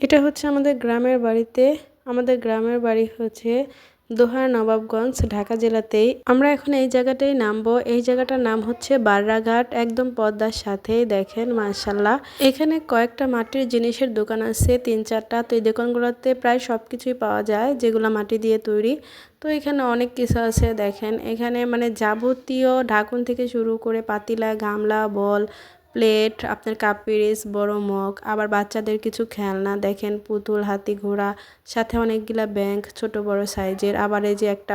এটা হচ্ছে আমাদের গ্রামের বাড়িতে। আমাদের গ্রামের বাড়ি হচ্ছে দোহার নবাবগঞ্জ, ঢাকা জেলাতেই। আমরা এখন এই জায়গাটাই নামবো। এই জায়গাটার নাম হচ্ছে বাররাঘাট, একদম পদ্মার সাথেই দেখেন মার্শাল্লাহ এখানে কয়েকটা মাটির জিনিসের দোকান আছে, তিন চারটা। তো এই দোকানগুলোতে প্রায় সব কিছুই পাওয়া যায়, যেগুলো মাটি দিয়ে তৈরি। তো এখানে অনেক কিছু আছে, দেখেন। এখানে মানে যাবতীয় ঢাকুন থেকে শুরু করে পাতিলা, গামলা, বল প্লেট, আপনার কাপ পিরিস বড় মগ, আবার বাচ্চাদের কিছু খেলনা, দেখেন পুতুল, হাতি ঘোড়া, সাথে অনেকগুলা ব্যাংক, ছোট বড় সাইজের, আবার এই যে একটা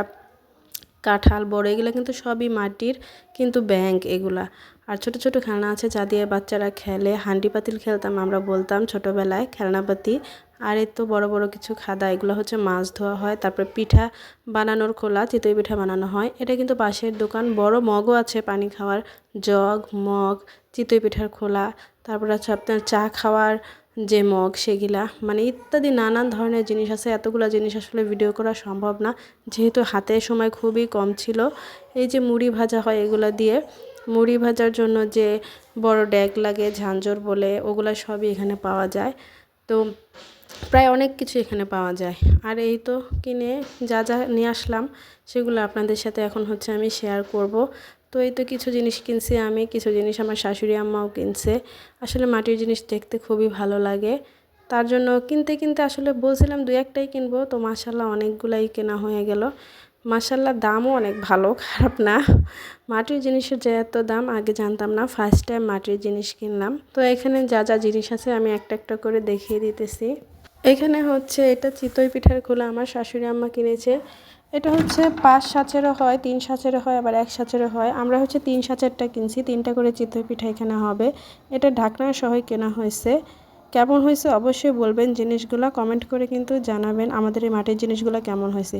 কাঁঠাল, বড়, এগুলো কিন্তু সবই মাটির, কিন্তু ব্যাংক এগুলা। আর ছোট ছোট খেলনা আছে যা দিয়ে বাচ্চারা খেলে। হান্ডি পাতিল খেলতাম, আমরা বলতাম ছোটোবেলায় খেলনাপাতি আর এর তো বড় বড় কিছু খাদা, এগুলো হচ্ছে মাছ ধোয়া হয়। তারপরে পিঠা বানানোর খোলা, চিতই পিঠা বানানো হয়। এটা কিন্তু পাশের দোকান। বড় মগও আছে পানি খাওয়ার। জগ, মগ, চিতই পিঠার খোলা। তারপর হচ্ছে আপনার চা খাওয়ার যে মগ, সেগুলা। মানে ইত্যাদি নানান ধরনের জিনিস আছে। এতগুলো জিনিস আসলে ভিডিও করা সম্ভব না। যেহেতু হাতের সময় খুবই কম ছিল। এই যে মুড়ি ভাজা হয়, এগুলো দিয়ে মুড়ি ভাজার জন্য যে বড় ড্যাগ লাগে ঝাঞ্ঝর বলে, ওগুলো সবই এখানে পাওয়া যায়। তো প্রায় অনেক কিছু এখানে পাওয়া যায়। আর এই তো কিনে যা যা নিয়ে আসলাম, সেগুলো আপনাদের সাথে এখন হচ্ছে আমি শেয়ার করব। তো এই তো কিছু জিনিস কিনছি আমি, কিছু জিনিস আমার শাশুড়ি আম্মাও কিনছে। আসলে মাটির জিনিস দেখতে খুবই ভালো লাগে। তার জন্য কিনতে কিনতে আসলে বলছিলাম দু একটাই কিনবো, তো মাসাল্লাহ অনেকগুলাই কেনা হয়ে গেল। মাসাল্লাহ দামও অনেক ভালো, খারাপ না। মাটির জিনিসের যে এত দাম, আগে জানতাম না ফার্স্ট টাইম মাটির জিনিস কিনলাম। তো এখানে যা যা জিনিস আছে, আমি একটা একটা করে দেখিয়ে দিতেছি। এখানে হচ্ছে, এটা চিতই পিঠার খোলা, আমার শাশুড়ি আম্মা কিনেছে। এটা হচ্ছে পাঁচ সাঁচেরও হয়, তিন সাঁচেরও হয়, আবার এক সাঁচেরও হয়। আমরা হচ্ছে তিন সাঁচেরটা কিনছি, তিনটা করে চিতই পিঠা এখানে হবে। এটা ঢাকনা সহই কেনা হয়েছে। কেমন হয়েছে অবশ্যই বলবেন, জিনিসগুলো কমেন্ট করে কিন্তু জানাবেন, আমাদের এই মাটির জিনিসগুলো কেমন হয়েছে।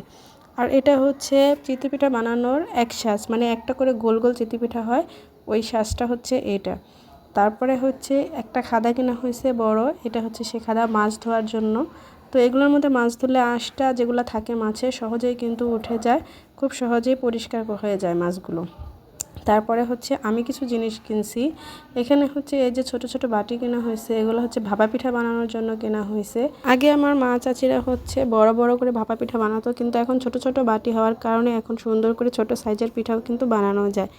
আর এটা হচ্ছে চিতিপিঠা বানানোর এক শ্বাস মানে একটা করে গোল গোল চিতিপিঠা হয়, ওই শ্বাসটা হচ্ছে এটা। তারপরে হচ্ছে একটা খাদা কেনা হয়েছে বড়, এটা হচ্ছে সে খাদা মাছ ধোয়ার জন্য। তো এগুলোর মধ্যে মাছ ধরলে আঁশটা যেগুলো থাকে মাছে, সহজেই কিন্তু উঠে যায়, খুব সহজেই পরিষ্কার হয়ে যায় মাছগুলো। তারপরে হচ্ছে আমি কিছু জিনিস কিনছি। এখানে হচ্ছে এই যে ছোট ছোট বাটি কেনা হয়েছে, এগুলো হচ্ছে ভাপা পিঠা বানানোর জন্য কেনা হয়েছে। আগে আমার মা চাচিরা হচ্ছে বড় বড় করে ভাপা পিঠা বানাতো, কিন্তু এখন ছোট ছোট বাটি হওয়ার কারণে এখন সুন্দর করে ছোট সাইজের পিঠাও কিন্তু বানানো যায়।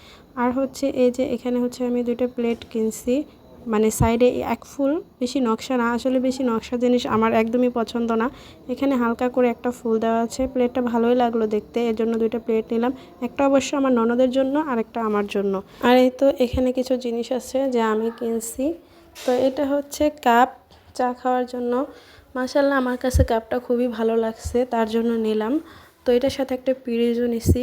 আর হচ্ছে এই যে এখানে হচ্ছে আমি দুইটা প্লেট কিনছি মানে সাইডে এক ফুল, বেশি নকশা না, আসলে বেশি নকশা জিনিস আমার একদমই পছন্দ না। এখানে হালকা করে একটা ফুল দেওয়া আছে, প্লেটটা ভালোই লাগল দেখতে এর জন্য দুইটা প্লেট নিলাম। একটা অবশ্য আমার ননদের জন্য আর একটা আমার জন্য। আর এই তো এখানে কিছু জিনিস আছে যা আমি কিনছি। তো এটা হচ্ছে কাপ চা খাওয়ার জন্য। মাসাল্লাহ আমার কাছে কাপটা খুবই ভালো লাগছে, তার জন্য নিলাম। তো এটার সাথে একটা পিরিজও নিছি।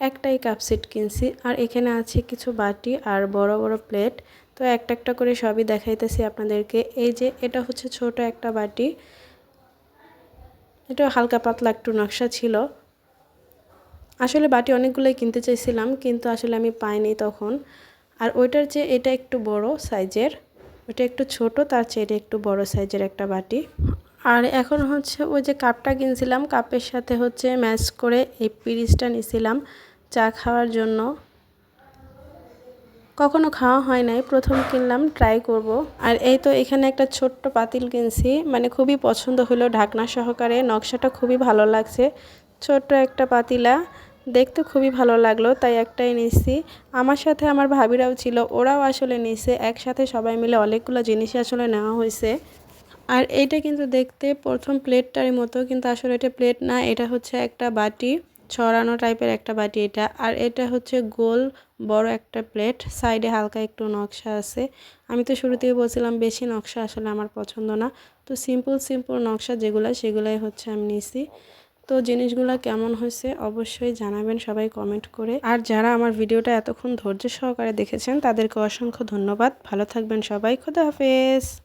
একটাই কাপ সেট কিনছি। আর এখানে আছে কিছু বাটি আর বড় বড় প্লেট। তো একটা একটা করে সবই দেখাইতেছি আপনাদেরকে। এই যে এটা হচ্ছে ছোট একটা বাটি। এটা হালকা পাতলা একটু নকশা ছিল। আসলে বাটি অনেকগুলোই কিনতে চাইছিলাম, কিন্তু আসলে আমি পাইনি তখন। আর ওইটার যে এটা একটু বড় সাইজের। ওটা একটু ছোট, তার চেয়ে এটা একটু বড় সাইজের একটা বাটি। আর এখন হচ্ছে ওই যে কাপটা কিনছিলাম, কাপের সাথে হচ্ছে ম্যাচ করে এই পিরিচটা নিছিলাম চা খাওয়ার জন্য। কখনো খাওয়া হয় নাই, প্রথম কিনলাম ট্রাই করব। আর এই তো এখানে একটা ছোট্ট পাতিল কিনছি মানে খুবই পছন্দ হলো ঢাকনা সহকারে, নকশাটা খুবই ভালো লাগছে। ছোট্ট একটা পাতিলা, দেখতে খুবই ভালো লাগল, তাই একটাই নিচ্ছি আমার সাথে আমার ভাবিরাও ছিল, ওরাও আসলে নিছে, একসাথে সবাই মিলে অনেকগুলো জিনিসই আসলে নেওয়া হয়েছে। আর এইটা কিন্তু দেখতে প্রথম প্লেটটার মতো, কিন্তু আসলে এটা প্লেট না, এটা হচ্ছে একটা বাটি। ছড়ানো টাইপের একটা বাটি এটা। আর এটা হচ্ছে গোল বড় একটা প্লেট। সাইডে হালকা একটু নকশা আছে। আমি তো শুরু থেকে বলছিলাম বেশি নকশা আসলে আমার পছন্দ না। তো সিম্পল সিম্পল নকশা যেগুলো, সেগুলাই হচ্ছে আমি নিছি। তো জিনিসগুলো কেমন হয়েছে অবশ্যই জানাবেন, সবাই কমেন্ট করে। আর যারা আমার ভিডিওটা এতক্ষণ ধৈর্য সহকারে দেখেছেন, তাদেরকে অসংখ্য ধন্যবাদ। ভালো থাকবেন সবাই। খোদা হাফেজ।